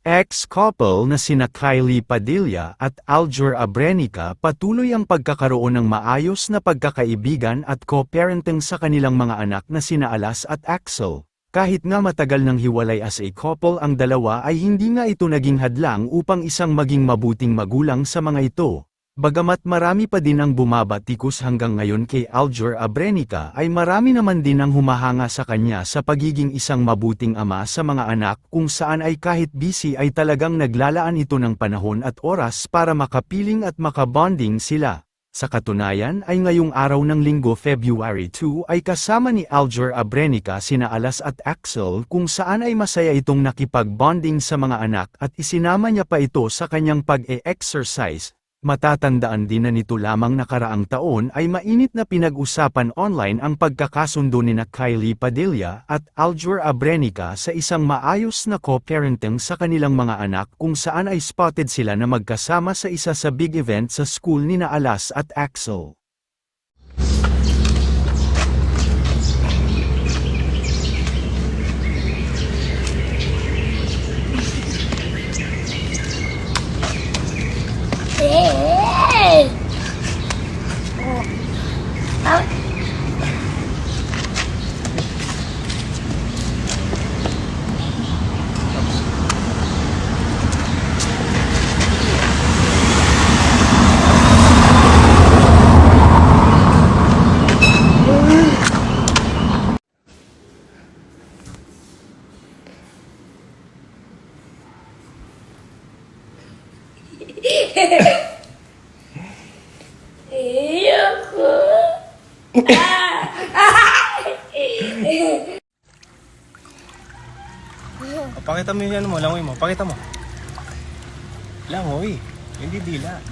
Ex-couple na sina Kylie Padilla at Aljur Abrenica patuloy ang pagkakaroon ng maayos na pagkakaibigan at co-parenting sa kanilang mga anak na sina Alas at Axel. Kahit nga matagal nang hiwalay as a couple ang dalawa ay hindi nga ito naging hadlang upang isang maging mabuting magulang sa mga ito. Bagamat marami pa din ang bumabatikos hanggang ngayon kay Aljur Abrenica ay marami naman din ang humahanga sa kanya sa pagiging isang mabuting ama sa mga anak kung saan ay kahit busy ay talagang naglalaan ito ng panahon at oras para makapiling at makabonding sila. Sa katunayan ay ngayong araw ng linggo February 2 ay kasama ni Aljur Abrenica sina Alas at Axel kung saan ay masaya itong nakipag-bonding sa mga anak at isinama niya pa ito sa kanyang pag-e-exercise. Matatandaan din na nito lamang nakaraang taon ay mainit na pinag-usapan online ang pagkakasundo ni na Kylie Padilla at Aljur Abrenica sa isang maayos na co-parenting sa kanilang mga anak kung saan ay spotted sila na magkasama sa isa sa big event sa school ni na Alas at Axel. Hey! Oh. Ayoko. O, pakita mo yung ano mo, langoy mo. Pakita mo. Langoy. Hindi dila.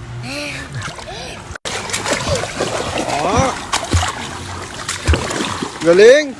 Ah! Galing!